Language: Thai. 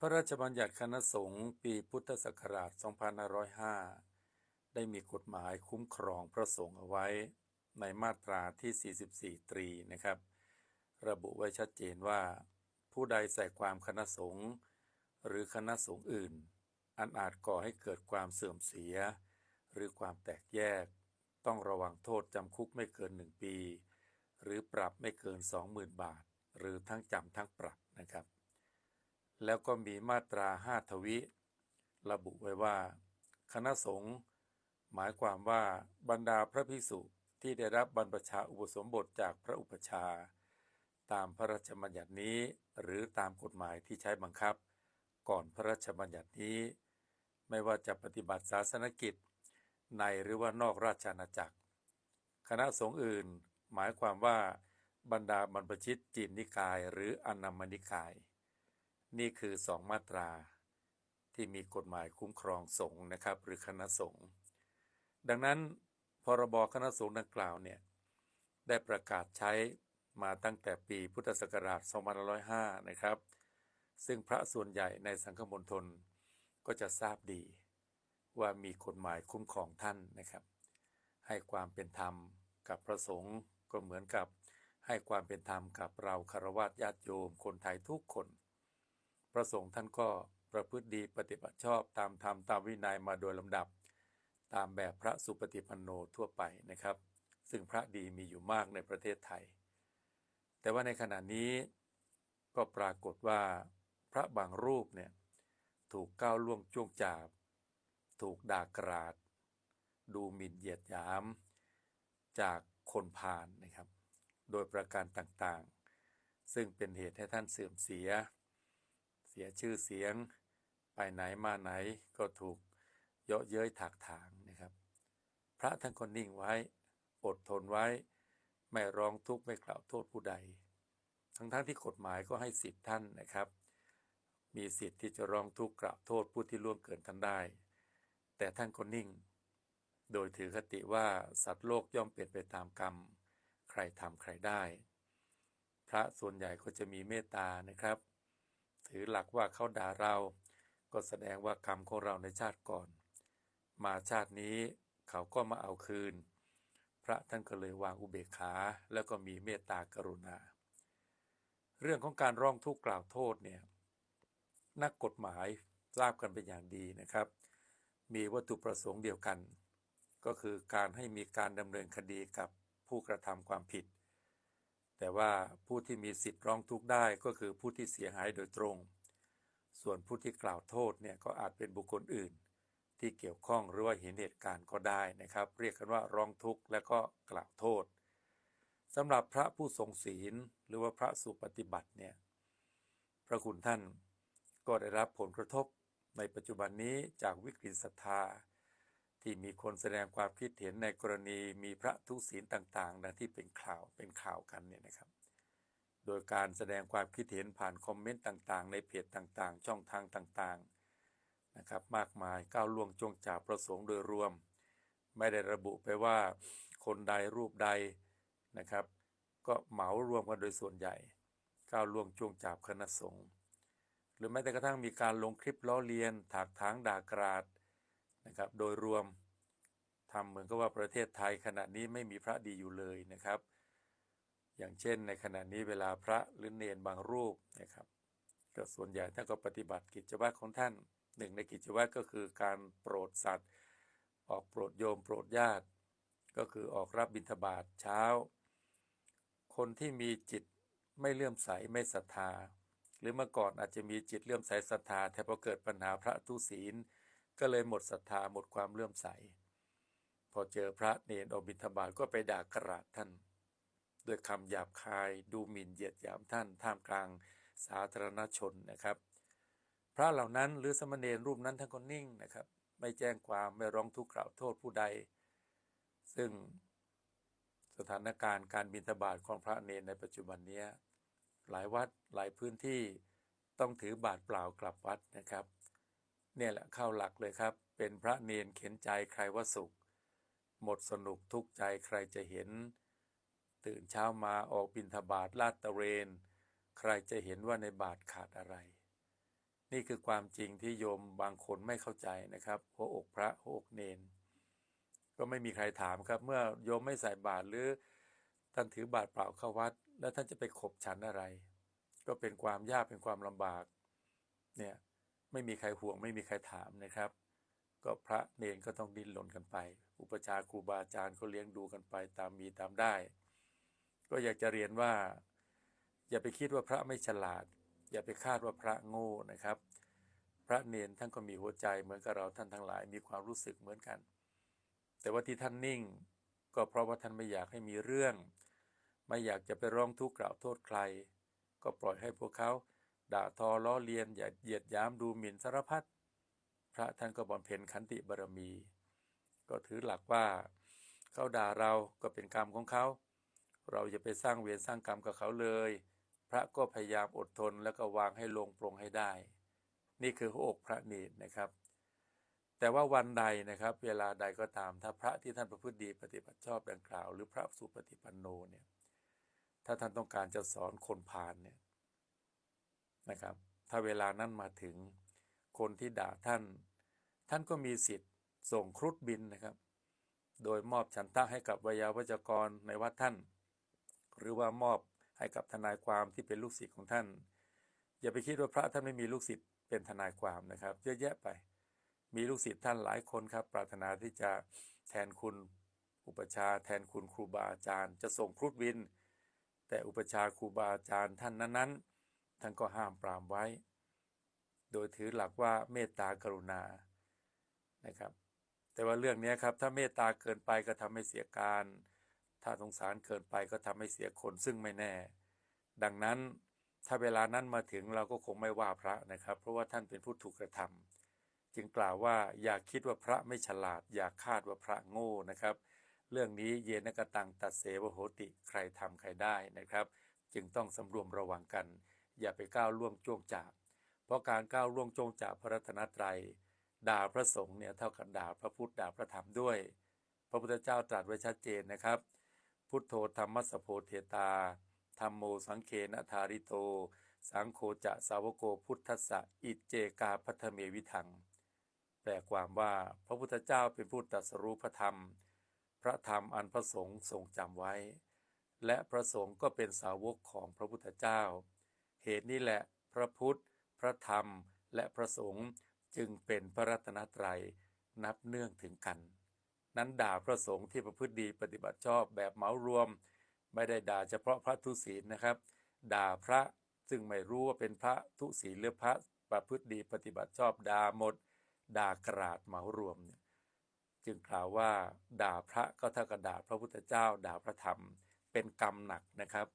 พระราชบัญญัติคณะสงฆ์ปีพุทธศักราช 2505 ได้มีกฎหมายคุ้มครองพระสงฆ์เอาไว้ในมาตราที่ 44 ตรีนะครับ ระบุไว้ชัดเจนว่า ผู้ใดใส่ความคณะสงฆ์หรือคณะสงฆ์อื่น อันอาจก่อให้เกิดความเสื่อมเสีย หรือความแตกแยก ต้องระวังโทษจำคุกไม่เกิน1ปี หรือปรับไม่เกิน 20,000 บาท หรือทั้งจำทั้งปรับนะครับ แล้วก็มีมาตราห้าทวิ ระบุไว้ว่า คณะสงฆ์หมายความว่าบรรดาพระภิกษุที่ได้รับบรรพชาอุปสมบทจากพระอุปชา ตามพระราชบัญญัตินี้ หรือตามกฎหมายที่ใช้บังคับ ก่อนพระราชบัญญัตินี้ ไม่ว่าจะปฏิบัติศาสนกิจ ในหรือว่านอกราชอาณาจักร คณะสงฆ์อื่น หมายความว่าบรรดาบรรพชิตจีนนิกายหรืออนัมมนิกาย นี่คือสองมาตรา ที่มีกฎหมายคุ้มครองสงฆ์นะครับ หรือคณะสงฆ์ดังนั้นพรบคณะสงฆ์ดังกล่าวเนี่ยได้ประกาศใช้มาตั้งแต่ปีพุทธศักราช 2505 นะครับ ซึ่งพระส่วนใหญ่ในสังฆมณฑลก็จะทราบดีว่ามีกฎหมายคุ้มครองท่านนะครับ ให้ความเป็นธรรมกับพระสงฆ์ก็เหมือนกับให้ความเป็นธรรมกับเราคารวะญาติโยมคนไทยทุกคน พระสงฆ์ท่านก็ประพฤติดีปฏิบัติชอบตามธรรมตามวินัยมาโดยลำดับ ตามแบบพระสุปฏิปันโนทั่วไปนะครับ ซึ่งพระดีมีอยู่มากในประเทศไทย แต่ว่าในขณะนี้ก็ปรากฏว่าพระบางรูปเนี่ยถูกก้าวล่วงจ้วงจาบ ถูกด่ากราด ดูหมิ่นเหยียดหยาม จากคนพาลนนะครับ โดยประการต่างๆ ซึ่งเป็นเหตุให้ท่านเสื่อมเสีย สียชื่อเสียง ไปไหนมาไหนก็ถูกเยาะเย้ยถากถางนะครับ พระท่านก็นิ่งไว้ อดทนไว้ ไม่ร้องทุกข์ไม่กล่าวโทษผู้ใด ทั้งๆทที่กฎหมายก็ให้สิทธิท่านนะครับ มีสิทธิ์ที่จะร้องทุกข์กล่าวโทษผู้ที่ล่วงเกินท่านได้ แต่ท่านก็นิ่ง โดยถือคติว่าสัตว์โลกย่อมเปลี่ยนไปตามกรรม ใครทำใครได้ พระส่วนใหญ่ก็จะมีเมตตานะครับ ถือหลักว่าเขาด่าเรา ก็แสดงว่ากรรมของเราในชาติก่อน มาชาตินี้เขาก็มาเอาคืน พระท่านก็เลยวางอุเบกขาแล้วก็มีเมตตากรุณา เรื่องของการร้องทุกข์กล่าวโทษเนี่ยนักกฎหมายทราบกันเป็นอย่างดีนะครับ มีวัตถุประสงค์เดียวกัน ก็คือการให้มีการดำเนินคดีกับผู้กระทำความผิด แต่ว่าผู้ที่มีสิทธิ์ร้องทุกข์ได้ก็คือผู้ที่เสียหายโดยตรง ส่วนผู้ที่กล่าวโทษเนี่ยก็อาจเป็นบุคคลอื่น ที่เกี่ยวข้องหรือว่าเห็นเหตุการณ์ก็ได้นะครับ เรียกกันว่าร้องทุกข์และก็กล่าวโทษสำหรับพระผู้ทรงศีลหรือว่าพระสุปฏิบัติเนี่ยพระคุณท่านก็ได้รับผลกระทบในปัจจุบันนี้จากวิกฤตศรัทธา ที่มีคนแสดงความคิดเห็นในกรณีมีพระทุศีลต่างๆดังที่เป็นข่าวเป็นข่าวกันเนี่ยนะครับ โดยการแสดงความคิดเห็นผ่านคอมเมนต์ต่างๆ ในเพจต่างๆ ช่องทางต่างๆนะครับ มากมายก้าวล่วงจงจากประสงค์โดยรวม ไม่ได้ระบุไปว่าคนใดรูปใดนะครับ ก็เหมารวมกันโดยส่วนใหญ่ก้าวล่วงจงจากคณะสงฆ์หรือแม้แต่กระทั่งมีการลงคลิปล้อเลียน ถากถางด่ากราด นะครับ โดยรวมทำเหมือนกับว่าประเทศไทยขณะนี้ไม่มีพระดีอยู่เลยนะครับ อย่างเช่นในขณะนี้เวลาพระหรือเนนบางรูปนะครับ ก็ส่วนใหญ่ท่านก็ปฏิบัติกิจวัตรของท่านหนึ่งในกิจวัตรก็คือการโปรดสัตว์ ออกโปรดโยมโปรดญาติ ก็คือออกรับบิณฑบาตเช้า คนที่มีจิตไม่เลื่อมใสไม่ศรัทธา หรือเมื่อก่อนอาจจะมีจิตเลื่อมใสศรัทธาแต่พอเกิดปัญหาพระทุศีล ก็เลยหมดศรัทธาหมดความเลื่อมใส พอเจอพระเนรอบิณฑบาตก็ไปด่ากราดท่านด้วยคำหยาบคายดูหมิ่นเหยียดหยามท่านท่ามกลางสาธารณชนนะครับ พระเหล่านั้นหรือสมณเณรรูปนั้นท่านก็นิ่งนะครับ ไม่แจ้งความไม่ร้องทุกข์กล่าวโทษผู้ใด ซึ่งสถานการณ์การบิณฑบาตของพระเนรในปัจจุบันนี้หลายวัดหลายพื้นที่ต้องถือบาทเปล่ากลับวัดนะครับ เนี่ยแหละเข้าหลักเลยครับ เป็นพระเนรเข็นใจใครว่าสุข หมดสนุกทุกใจใครจะเห็น ตื่นเช้ามาออกบิณฑบาตลาดตะเวน ใครจะเห็นว่าในบาทขาดอะไร นี่คือความจริงที่โยมบางคนไม่เข้าใจนะครับหัวอกพระหัวอกเนน ก็ไม่มีใครถามครับ เมื่อโยมไม่ใส่บาตรหรือท่านถือบาตรเปล่าเข้าวัด แล้วท่านจะไปขบฉันอะไร ก็เป็นความยากเป็นความลำบากเนี่ย ไม่มีใครห่วง ไม่มีใครถามนะครับ ก็พระเนนก็ต้องดิ้นรนกันไป อุปชาครูบาอาจารย์ก็เลี้ยงดูกันไปตามมีตามได้ ก็อยากจะเรียนว่า อย่าไปคิดว่าพระไม่ฉลาด อย่าไปคาดว่าพระโง่นะครับ พระเนนท่านก็มีหัวใจเหมือนกับเราท่านทั้งหลายมีความรู้สึกเหมือนกัน แต่ว่าที่ท่านนิ่ง ก็เพราะว่าท่านไม่อยากให้มีเรื่อง ไม่อยากจะไปร้องทุกข์กล่าวโทษใคร ก็ปล่อยให้พวกเขา ด่าทอล้อเลียนอย่าเหยียดยามดูหมิ่นสารพัดพระท่านก็บำเพ็ญขันติบารมี ก็ถือหลักว่าเขาด่าเราก็เป็นกรรมของเขา เราอย่าไปสร้างเวรสร้างกรรมกับเขาเลย พระก็พยายามอดทนแล้วก็วางให้ลงปรงให้ได้ นี่คือหัวอกพระเนตรนะครับ แต่ว่าวันใดนะครับ เวลาใดก็ตาม ถ้าพระที่ท่านประพฤติดีปฏิบัติชอบดังกล่าว หรือพระสุปฏิปันโนเนี่ยถ้าท่านต้องการจะสอนคนผ่านเนี่ย นะครับ ถ้าเวลานั้นมาถึงคนที่ด่าท่าน ท่านก็มีสิทธิ์ส่งครุฑบินนะครับ โดยมอบฉันทะให้กับวิยาวัจกรในวัดท่าน หรือว่ามอบให้กับทนายความที่เป็นลูกศิษย์ของท่าน อย่าไปคิดว่าพระท่านไม่มีลูกศิษย์เป็นทนายความนะครับ เยอะแยะไป มีลูกศิษย์ท่านหลายคนครับ ปรารถนาที่จะแทนคุณอุปชาแทนคุณครูบาอาจารย์ จะส่งครุฑบิน แต่อุปชาครูบาอาจารย์ท่านนั้นๆ ท่านก็ห้ามปรามไว้ โดยถือหลักว่าเมตตากรุณานะครับ แต่ว่าเรื่องนี้ครับ ถ้าเมตตาเกินไปก็ทำให้เสียการ ถ้าสงสารเกินไปก็ทำให้เสียคนซึ่งไม่แน่ ดังนั้นถ้าเวลานั้นมาถึงเราก็คงไม่ว่าพระนะครับ เพราะว่าท่านเป็นผู้ถูกกระทำจึงกล่าวว่าอย่าคิดว่าพระไม่ฉลาด อย่าคาดว่าพระโง่นะครับ เรื่องนี้เยนกตังตัดเสวโหติใครทำใครได้นะครับ จึงต้องสำรวมระวังกัน อย่าไปก้าวล่วงจ้วงจับเพราะการก้าวล่วงจ้วงจับพระรัตนตรัย ด่าพระสงฆ์เนี่ยเท่ากับด่าพระพุทธด่าพระธรรมด้วย พระพุทธเจ้าตรัสไว้ชัดเจนนะครับ พุทโธธรรมสโพเทตาธรรมโมสังเคนะธาริโต สังโฆจะสาวโกพุทธะอิเจกาพัทเมวิทัง แปลความว่าพระพุทธเจ้าเป็นผู้ตรัสรู้พระธรรม พระธรรมอันพระสงฆ์ทรงจำไว้ และพระสงฆ์ก็เป็นสาวกของพระพุทธเจ้า เหตุนี้แหละพระพุทธ พระธรรม และพระสงฆ์จึงเป็นพระรัตนตรัยนับเนื่องถึงกัน นั้นด่าพระสงฆ์ที่ประพฤติดีปฏิบัติชอบแบบเหมารวม ไม่ได้ด่าเฉพาะพระทุศีลนะครับ ด่าพระซึ่งไม่รู้ว่าเป็นพระทุศีลหรือพระประพฤติดีปฏิบัติชอบด่าหมด ด่ากราดเหมารวมเนี่ยจึงกล่าวว่าด่าพระก็เท่ากับด่าพระพุทธเจ้า ด่าพระธรรม เป็นกรรมหนักนะครับ